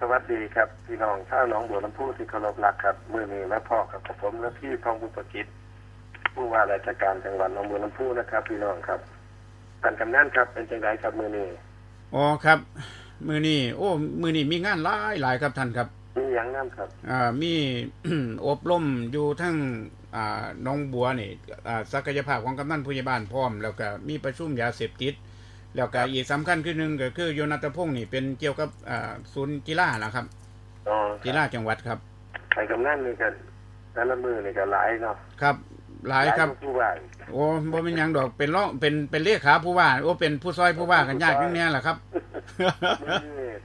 สวัสดีครับ พี่น้องชาวหนองบัวลำพูที่เคารพรักครับมือนี้และพ่อกับผมและพี่ทองบุปกิจผู้ว่าราชการจังหวัดหนองบัวลำพูนะครับ พี่น้องครับท่านกำนันครับ เป็นจังไดครับมือนี้อ๋อครับ มือนี้โอ้มือนี้มีงานหลายหลายครับท่านครับ มีอย่างน้ำครับ อ่ามีอบรมอยู่ทั้งอ่าหน้องบัวนี่อ่าศักยภาพของกำนันผู้ใหญ่บ้านพร้อม แล้วก็มีประชุมยาเสพติด แล้วก็อีกสำคัญคือหนึ่งก็คือโยนัตพงศ์นี่เป็นเกี่ยวกับอ่าศูนย์กีฬานะครับอ๋อกีฬาจังหวัดครับท่านกำนันนี่กันแต่ละมือนี่ก็หลายเนาะครับหลายครับกว่าผู้ว่าโอ้บ่เป็นหยังดอกเป็นรองเป็นเป็นเลขาผู้ว่าโอ้เป็นผู้ซอยผู้ว่ากันยากจังแน่ล่ะครับ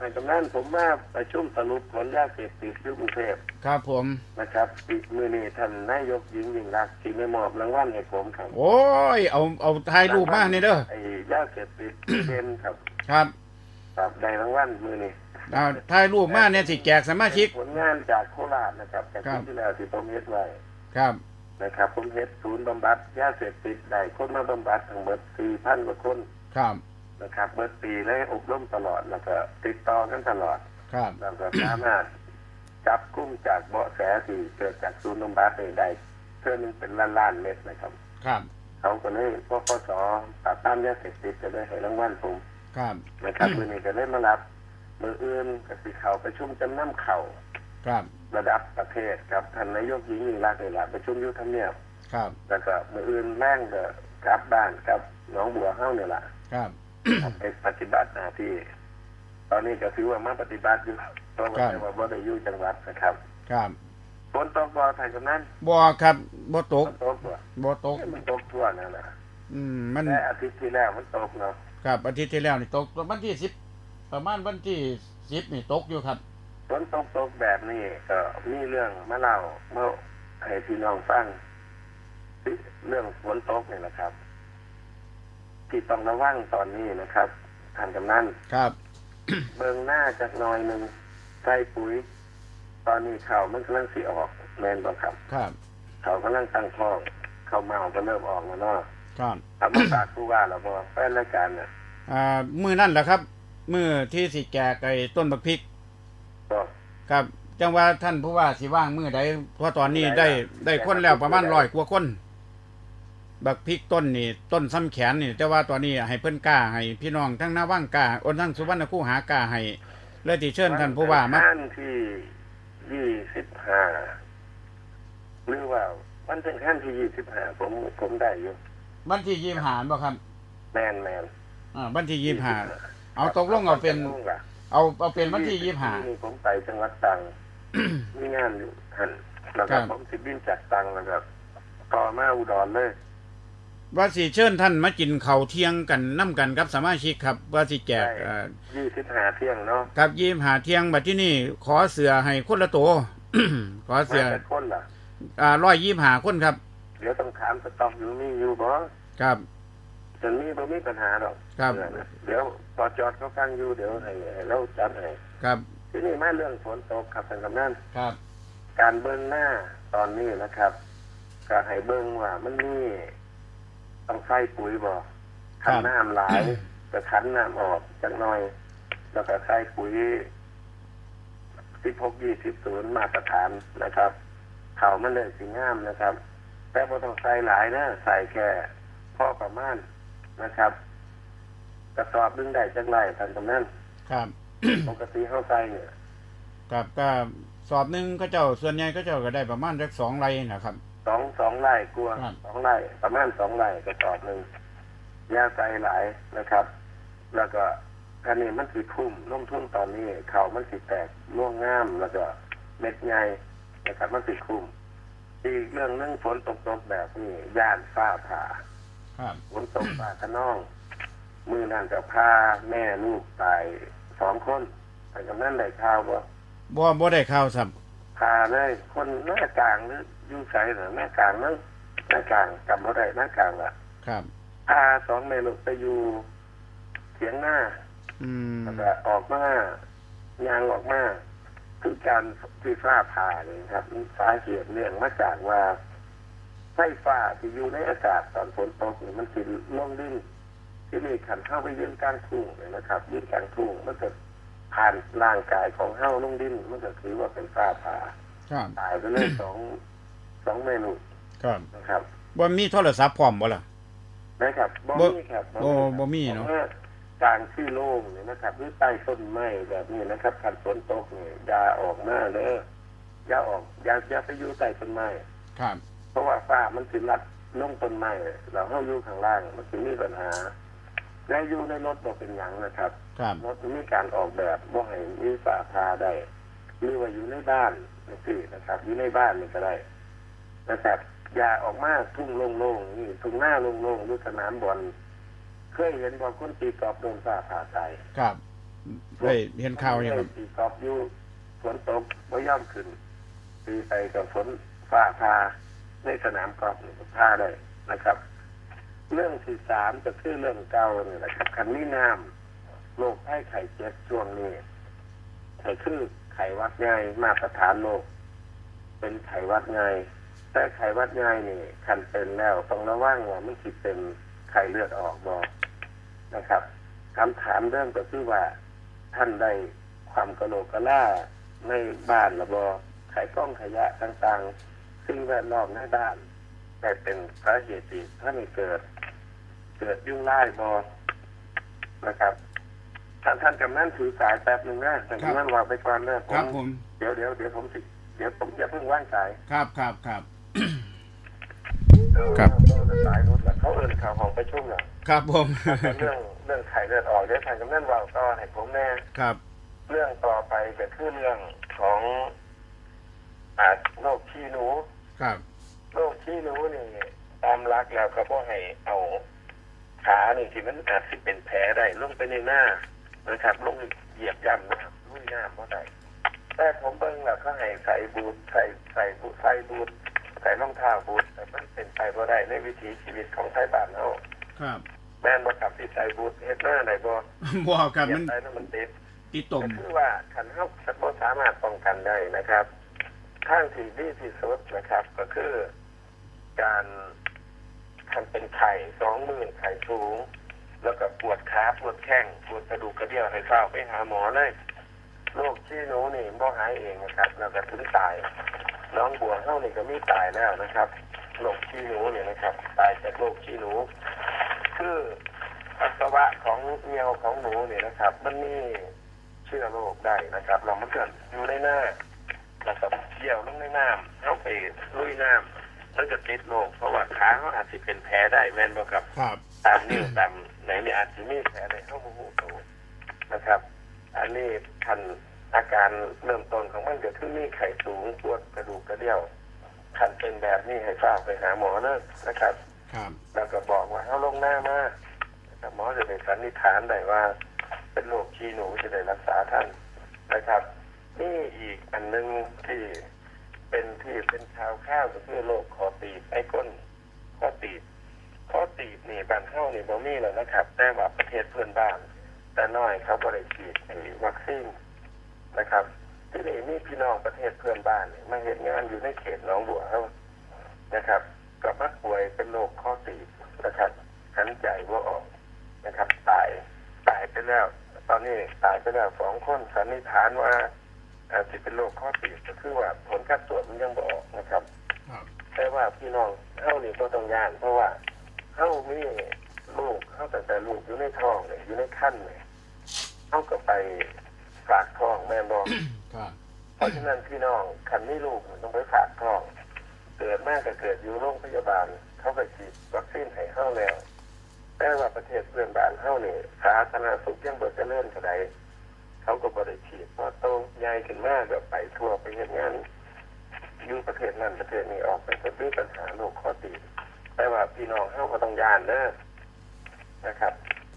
มื้อนี้ท่านกำนันผมมาประชุมสรุปผลยาเสพติดที่กรุงเทพครับผมนะครับอีกมือนี้ท่านนายกหญิงยิ่งรักษณ์ที่ไม่มอบรางวัลให้ผมครับ โอ้ย เอาเอาถ่ายรูปมานี่เด้อไอ้ยาเสพติดเป็นครับ ครับครับได้รางวัลมือนี้เอาถ่ายรูปมาเนี่ยสิแจกสมาชิกผลงานจากโคราชนะครับจากครับที่แล้วที่ผมเฮ็ดไว้ครับนะครับผมเฮ็ดศูนย์บำบัดยาเสพติดได้คนมาบำบัดทั้งหมด4,000กว่าคนครับ นะครับเบิดปีและอบรมตลอดแล้วก็ติดต่อกันตลอดครับแล้วก็สามารถจับกุ้มจากเบาะแสที่เกิดจากศูนย์บำบัดนี่ได้เท่านึงเป็นล้านๆเม็ดนะครับ ครับเขาก็เลยพปสปราบปรามยาเสพติดจะได้ให้รางวัลผมครับนะครับมือนี้ก็เลยมารับมืออื่นกับสิเขาประชุมจำนำเข่าครับ ระดับประเทศกับท่านนายกหญิงยิ่งรักษณ์นี่แหละประชุมอยุทธเนียบครับ แล้วก็มืออื่นแม่งก็กลับบ้านกับหน้องบัวเฮ้านี่แหละครับ ไปปฏิบัติหน้าที่ ตอนนี้ก็ถือว่ามาปฏิบัติอยู่เพราะว่าแต่ว่าบ่ได้อยู่จังหวัดนะครับ ครับฝนตกบ่ไทยกำนันบ่ครับบ่ตฝกนตกบ่บ่ตกมันตกทั่วนั่นแหละอืมมันแต่อาทิตย์ที่แล้วมันตกเนาะครับอาทิตย์ที่แล้วนี่ตกวันที่สิบประมาณวันที่สิบนี่ตกอยู่ครับฝนตกตกแบบนี้ก็มีเรื่องมาเล่าเมื่อให้พี่น้องฟังที่เรื่องฝนตกนี่แหละครับ ที่ต้องระวังตอนนี้นะครับท่านกำนันครับ เบิ่งหน้าจากหน้อยหนึ่งใส่ปุ๋ย ตอนนี้ข่าวมันกำลังสีออกแมนบ่ครับ ครับเขากำลังตั้งท้องเขาวเมาก็เริ่มออกแล้วเนาะครับทำมาฝากผู้ว่าเราบอกแฟนรายการเนี่ยอ่ามื้อนั่นแหละครับมื้อที่สิแจกไอ้ต้นบักพริกบอกครับจังว่าท่านผู้ว่าสิว่างมื้อใดเพราะตอนนี้ได้ได้คนแล้วประมาณร้อยกว่าคน บักพริกต้นนี่ต้นซ้ำแขนนี่ แต่ว่าตอนนี้ให้เพิ่นกล้าให้พี่น้องทั้งหน้าว่างกล้าอนทั้งสุวรรณคูหากล้าให้เลยที่เชิญท่านผู้ว่ามาวันที่ยี่สิบห้าหรือว่า วันเป็นขั้นที่ยี่สิบห้าผมผมได้อยู่วันที่ยี่หาบ่ครับ แมนแมนอ่าวันที่ยี่หาเอาตกลงเอาเป็น เอาเอาเป็นวันที่ยี่หานี่ผมไปจังหวัดตรังมีงานอยู่หันแล้วครัก็บผมสิบินจากตรังแล้วก็ต่อมาอุดรเลย ว่าสิเชิญท่านมากินข้าวเที่ยงกันน้ำกันกับสมาชิกครับ ว่าสิแจกใช่เอ่อยี่สิบห้าเที่ยงเนาะครับยี่หาเที่ยงบัดที่นี่ ขอเสือให้คนละตัวขอเสือมาแต่คนล่ะอ่าร้อยยี่หาคนครับ เดี๋ยวต้องถามสต็อกอยู่มีอยู่บ่ครับจนมีบ่มีปัญหาหรอกครับเออนะเดี๋ยวปอจอดเขาฟังอยู่เดี๋ยวให้ให้เราจัดให้ครับทีนี้มาเรื่องฝนตกครับท่านกำนันครับ การเบิ้งหน้าตอนนี้นะครับก็ให้เบิ้งว่ามันมี ต้องใส่ปุ๋ยบ่ขันน้ำหลายก็ขันน้ำออกจักหน่อย แล้วก็ใส่ปุ๋ยสิบหกยี่สิบศูนย์มาตรฐานนะครับเขามันเลยสีงามนะครับ แต่พอต้องใส่หลายนะใส่แค่พ่อประมาณนะครับกระสอบดึงได้จักไรท่านกำนันครับปกติเข้าใส่เนี่ยครับก็สอบหนึ่งเขาเจ้าส่วนใหญ่เขาเจ้าก็ได้ประมาณสักสองไรนะครับส องสองไร่กลัวครับสองไร่ประมาณสองไร่กระสอบหนึ่งยาใส่หลายนะครับ แล้วก็อันนี้มันสิคุ้มลงทุนตอนนี้ เขามันสิแตกร่วงงามแล้วก็เม็ดใหญ่นะครับมันสิคุ้มอีกเรื่องหนึงฝนตกตกแบบนี้ย่านฟ้าผ่าครับฝนตกฟ้าขนอง มือนั่นจะพาแม่ลูกตายสองคนแต่กับนั้นได้ข่าวว่าบ่บ่ได้ข่าวสับ พาเลยคนหน้ากลางหรืออยุ่ใส่หรือหน้ากลางนั่งหน้ากลางจำบ่ได้หน้ากลางละครับพาสองแม่ลูกไปอยู่เถียงหน้าอืมแล้วก็ออกมายางออกมาคือการที่ฟ้าผ่าเลยครับสาเหตุเนื่องมาจากว่าไฟฟ้าที่อยู่ในอากาศตอนฝนตกนี่มันสิลงดินที่นี่ขันเข้าไปยืนกลางทุ่งเลยนะครับยืนกลางทุ่งมันเกิด ผ่านร่างกายของเฮ้าลงดินมันก็ถือว่าเป็นฟ้าผ่าครับตายไปเลยสองสองเมนูครับนะครับบ่มีโทรศัพท์พร้อมบ่ล่ะนะครับบ่บ่มีครับบ่บ่มีเนอะพรว่การที่โล่งเนี่ยนะครับหรือใต้ต้นไม้แบบนี้นะครับคันฝนตกเนี่ยอยาออกมาเลยอย่าออกอย่าอย่าไปอยู่ใต้ต้นไม้ครับ เพราะว่าฟ้ามันสิรัดลงต้นไม้เราเข้าอยู่ข้างล่างมันสิมีปัญหา และอยู่ในรถบ่เป็นหยังนะครับครับ รถมีการออกแบบว่าให้มีฝาพาได้หรือว่าอยู่ในบ้านนี่สินะครับ อยู่ในบ้านนี่ก็ได้นะครับอย่าออกมาทุ่งโล่งๆนี่ทุ่งหน้าโล่งๆหรือสนามบอลเคยเห็นบอลคนตีกอล์ฟโดนฟ้าผ่าตายครับได้เห็นข่าวอยู่ครับตีกอล์ฟอยู่ฝนตกไม่ย่อมขึ้นตีไปกับฝนฟ้าพาในสนามกอล์ฟนี่ก็พาได้นะครับ เรื่องที่สามจะคือเรื่องเก่าเนี่ยนะครับคันนี้น้ำโรคไข้ไข้เจ็บช่วงนี้ไข้คือไข้วัดใหญ่มาตรฐานโลก เป็นไข้วัดใหญ่แต่ไข้วัดใหญ่นี่คันเป็นแล้วต้องระวังว่ามันสิเป็นไข้เลือดออกบอนะครับคำถามเริ่มก็คือว่าท่านได้ความกระโหลกกระล่าในบ้านระบอไข่กล้องขยะต่างๆ ซึ่งแวดล้อมในบ้านแต่เป็นสาเหตุที่ถ้าไม่เกิด เกิดยุ่งไล่บอนะครับ ท่านท่านกำนันถือสายแป๊บหนึ่งนะแต่กำนันวางไปก่อนเลยผครับมผมเดี๋ยวเดี๋ยวเดี๋ยวผมสิเดี๋ยวผมจะเพิ่งว่างสายครับครับครับเออครับเออสายรถแล้วเขาเอินข่าวของประชุมน่ะครับผมเรื่องเรื่องไข่เลือดออกเดี๋ยวท่านกำนันวางก็ให้ผมแน่ครับ เรื่องต่อไปก็คือเรื่องของอาโรคขี้หนูครับโรคขี้หนูนี่ตามรักแล้วก็บ่ให้เอา ขานี่ที่มันอาจสิเป็นแผลได้ลงไปในหน้านะครับลงเหยียบย่ำหน้าลุยหน้าบ่ได้แต่ผมเบิ่งแล้วเขาให้ใส่บูทใส่ใส่บูทใส่บูทใส่รองเท้าบูทแต่มันเป็นไปบ่ได้ในวิถีชีวิตของไทยบ้านเฮาครับแม่นบ่ครับที่ใส่บูทเฮ็ดหน้าได้บ่บ่ครับเหยียมับนได้แล้วมันติดติดตมก็คือว่าขันเฮาบ่สามารถป้องกันได้นะครับทางที่ดีที่สุดนะครับ ก็คือการ คันเป็นไข่สองมือไข่สูง แล้วก็ปวดขาปวดแข้งปวดกระดูกกระเดี่ยวให้เฝ้าไปหาหมอเลยโรคที่หนูนี่บ่หายเองนะครับแล้วก็ถึงตาย น้องบัวเฮานี่ก็มีตายแล้วนะครับโรคขี้หนูเนี่ยนะครับ ตายจากโรคขี้หนู คือปัสสาวะของเงียวของหนูเนี่ยนะครับ มันมีเชื้อโรคได้นะครับ เรามันเกิดอยู่ในหน้าแล้วก็เยี่ยวลงในน้ำเข้าไปลุยน้ำ มันจะติดโรคเพราะว่าขาเขาอาจจะเป็นแผลได้แม่นบ่ครับ ครับ ตามนิ้วตามไหนนี่อาจจะมีแผลในเข้าหูโตนะครับ อันนี้ทันอาการเริ่มต้นของมันก็คือมีไข้สูงปวดกระดูกกระเดี่ยวคันเป็นแบบนี้ให้ทราบไปหาหมอเลยนะครับ ครับ แล้วก็บอกว่าเขาลงหน้ามาแต่หมอจะได้สันนิษฐานได้ว่า เป็นโรคขี้หนูจะได้รักษาท่านนะครับนี่อีกอันหนึงที่ เป็นที่เป็นชาวข้าวก็คือโรคคอตีบไอ้ก้นข้อตีบข้อตีบนี่บ้านเฮานี่บ่มีแล้วนะครับ แต่ว่าประเทศเพื่อนบ้าน แต่น้อยเขาบ่ได้ฉีดวัคซีนนะครับ ที่นี่มีพี่น้องประเทศเพื่อนบ้านมาเห็นงานอยู่ในเขตหนองบัวเขานะครับก็มักป่วยเป็นโรคข้อตีบนะครับหันใจว่าออกนะครับ ตายตายไปแล้ว ตอนนี้ตายไปแล้วสองคนสันนิษฐานว่า อาจจะเป็นโรคข้อตีบก็คือว่าผลการตรวจมันยังบ่ออกนะครับครับ แต่ว่าพี่น้องเฮ้านี่ก็ต้องย่านเพราะว่าเฮ้ามีลูกเฮ้าแต่แต่ลูกอยู่ในท้องเนี่ยอยู่ในขั้นเนี่ยเฮ้าก็ไปฝากท้องแม่บอกครับเพราะฉะนั้นพี่น้องคันนี้ลูกมันต้องไปฝากท้อง เกิดมากก็เกิดอยู่โรงพยาบาลเขาไปฉีดวัคซีนให้เข้าแล้วแต่ว่าประเทศเพื่อนบ้านเข้าเนี่ยสาธารณสุขยังเบิดเจริญเท่าใด เขาก็บริฉีดเพราะโตใหญ่ขึ้นมากแบบไปทั่วไปเฮ็ดงานอยู่ประเทศนั้นประเทศนี้ออกไปก็มีปัญหาโรคข้อตีบแต่ว่าพี่น้องเข้าก็ต้องยานเด้อนะครับ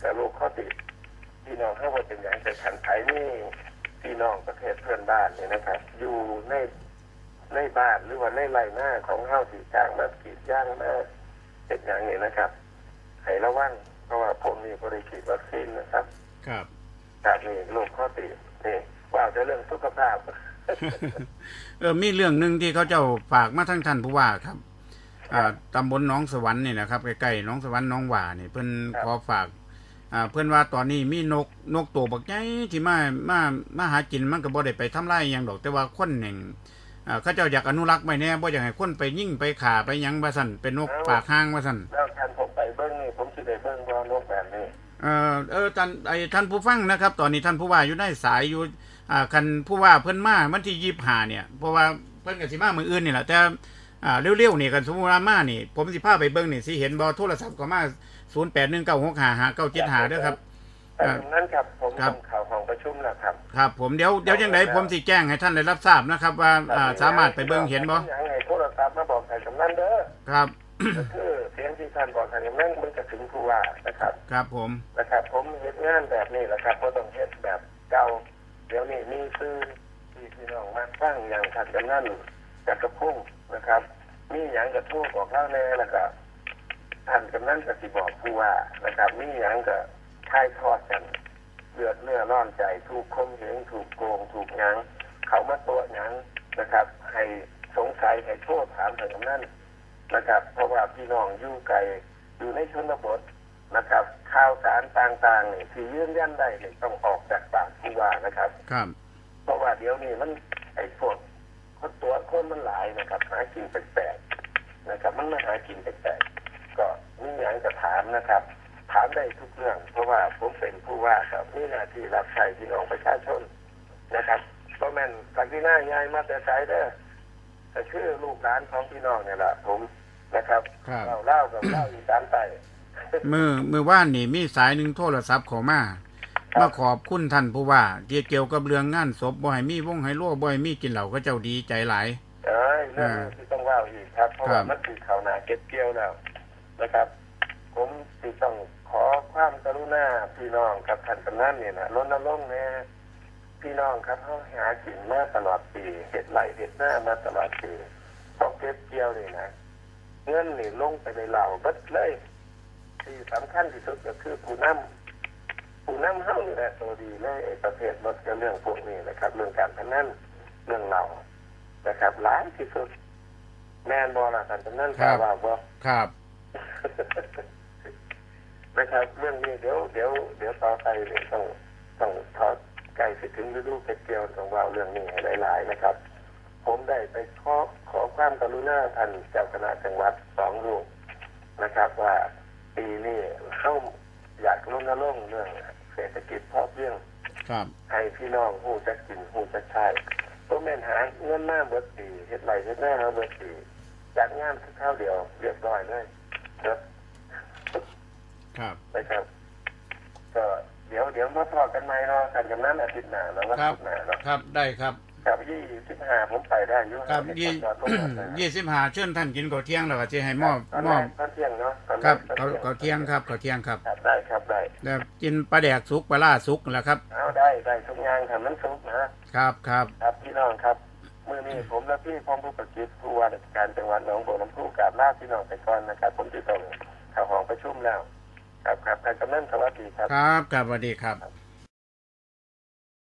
แต่โรคข้อตีบพี่น้องเข้าก็เป็นอย่างแต่ขันไทยนี่พี่น้องประเทศเพื่อนบ้านเนี่ยนะครับ อยู่ในในบ้านหรือว่าในไรหน้าของเข้าสีจางมากีดย่างมาเป็นอย่างนี้นะครับให้ระวังเพราะว่าผมมีบริฉีดวัคซีนนะครับ ครับ จากนี้โรคข้อตีบนี่ว่าจะเรื่องสุขภาพ เออมีเรื่องหนึ่งที่เขาเจ้าฝากมาทั้งท่านผู้ว่าครับอ่าตำบลหน้องสวรรค์นี่นะครับใกล้ๆหน้องสวรรค์หน้องหว่านี่เพิ่นครับขอฝากอ่าเพื่อนว่าตอนนี้มีนกนกตัวบักใหญ่ที่มามามาหากินมันก็บ่ได้ไปทำลายหยังดอกแต่ว่าคนหนึ่งอ่าเขาเจ้าอยากอนุรักษ์ไว้แน่บ่อยากให้คนไปยิ่งไปขาไปหยังว่าซั่นเป็นนกปากห้างว่าซั่นแล้วท่านผมไปเบิ้งนี่ผมสิได้เบิ้งว่านกแบบนี้ เออเออท่านไอ้ท่านผู้ฟังนะครับ ตอนนี้ท่านผู้ว่าอยู่ในสายอยู่อ่าคันผู้ว่าเพิ่นมาวันที่25เนี่ยเพราะว่าเพิ่นก็สิมามื้ออื่นนี่แหละแต่อ่าเร็วๆนี่กันสมมุติว่ามานี่ ผมสิพาไปเบิ่งนี่สิเห็นบ่โทรศัพท์ก็มา0819655975เด้อครับแต่นั่นครับผมครับต้องข่าวของประชุมแล้วครับ ครับ ผมเดี๋ยวเดี๋ยวจังไดผมสิแจ้งให้ท่านได้รับทราบนะครับว่าอ่าสามารถไปเบิ่งเห็นบ่ยังไงโทรศัพท์มาบอกใครกำนันเด้อครับ ก็คือเสียงที่ท่านบอกใครกำนันมันจะถึงผู้ว่านะครับ ครับผมนะครับ ผมเฮ็ดงานแบบนี้แหละครับเพราะต้องเฮ็ดแบบเก่าเดี๋ยวนี้มีซื้อที่พี่น้องมาฟังอย่างท่านกำนันจักรพงศ์นะครับ มีอย่างกระทู้บอกเล่าแน่แล้วก็ท่านกำนันก็สิบอกผู้ว่านะครับ มีอย่างก็ถ่ายทอดกันเลือดเนื้อร้อนใจถูกคมเหงถูกโกงถูกหยังเขามาตัวหยังนะครับ ให้สงสัยให้โทษถามถึงนั้น นะครับ เพราะว่าพี่น้องอยู่ไกลอยู่ในชนบทนะครับ ข่าวสารต่างๆนี่ที่ยืนยันได้เนี่ยต้องออกจากปากผู้ว่านะครับ ครับเพราะว่าเดี๋ยวนี้มันไอ้พวกคนตัวคนมันหลายนะครับ หากินแปลกๆนะครับ มันมาหากินแปลกๆก็มีอย่างจะถามนะครับ ถามได้ทุกเรื่อง เพราะว่าผมเป็นผู้ว่าครับมีหน้าที่รับใช้พี่น้องประชาชนนะครับเพราะแม่นสักที่หน้ายายมาแต่ไกลเด้อแต่คือลูกหลานของพี่น้องเนี่ยแหละผม นะครับครับเราเล่ากับเล่าอีสานใต้ มือมือว่านนี่มีสายหนึ่งโทรศัพท์เข้ามามาขอบคุณท่านผู้ว่าเกี่ยวกับเรื่องงานศพบ่ให้มีวงให้โล่บ่ให้มีกินเหล้าก็เจ้าดีใจหลาย เอ้ยเรื่องอ่าที่ต้องเล่าอีกครับ เพราะครัว่าบมันคือข่าวหนาเก็บเกี่ยวแล้วนะครับ ผมที่ต้องขอความกรุณาพี่น้องกับท่านกำนันเนี่ยนะรณรงค์แน่พี่น้องครับเขาหากินมาตลอดปีเห็ดไหลเห็ดหน้ามาตลอดปีพอเก็บเกี่ยวนี่นะ เงินนี่ลงไปในเหล่าเบิดเลย ที่สำคัญที่สุดก็คือผู้นำผู้นำเฮานี่แหละตัวดีเลยไอ้ประเภทลดกับเรื่องพวกนี้นะครับ เรื่องการพนันเรื่องเหล่านะครับหลายที่สุด แม่นบอล่ะท่านกำนันครับว่าบ่ครับนะครับเรื่องนี้เดี๋ยวเดี๋ยวเดี๋ยวต่อไปเนี่ยต้องต้องทอดใกล้สิถึงฤดูเก็บเกี่ยวต้องว่าเรื่องนี้ให้หลายๆนะครับ ผมได้ไปขอขอความกรุณาท่านเจ้าคณะจังหวัดสองรูปนะครับ ว่าปีนี้เข้าอยากรณรงค์เรื่องเศรษฐกิจพอเพียงครับให้พี่น้องหูจะกินหูจะใช้ต้องแม่นหาเงินหน้าเบิดปีเฮ็ดไรเฮ็ดหน้าเราเบิดปีจัดงานข้าวเดียวเรียบร้อยเลยครับครับนะครับ ก็เดี๋ยวเดี๋ยวมาพอกันไหมเนาะกันกับนั้นอาทิตย์หน้าแล้ววันครับศุกร์หน้าเนาะครับได้ครับ ครับยี่สิบห้าผมไปได้อยู่ครับให้ยี่จอดรถก่อนนะยี่สิบห้าเชิญท่านกินข้าวเที่ยงแล้วก็จะให้มอบตอนมแรอบกตอนเที่ยงเนาะตอนแกครับตอนเขาเขาเที่ยงครับเขาเที่ยงครับครับ ได้ครับได้แล้วกินปลาแดกสุกปลาล่าสุกแหละครับเอาได้ได้ทุกอย่างทำนั้นทุกนะครับครับครับพี่น้องครับมื่อนี้ผมและพี่พร้อมผู้ประกิจผู้ว่าราชการจังหวัดหนองบัวลำพูกราบลาพี่น้องไปก่อนนะครับผมจะต้องเข้าห้องประชุมแล้ว ครับครับท่านกำนันสวัสดีครับ ครับครับสวัสดีครับ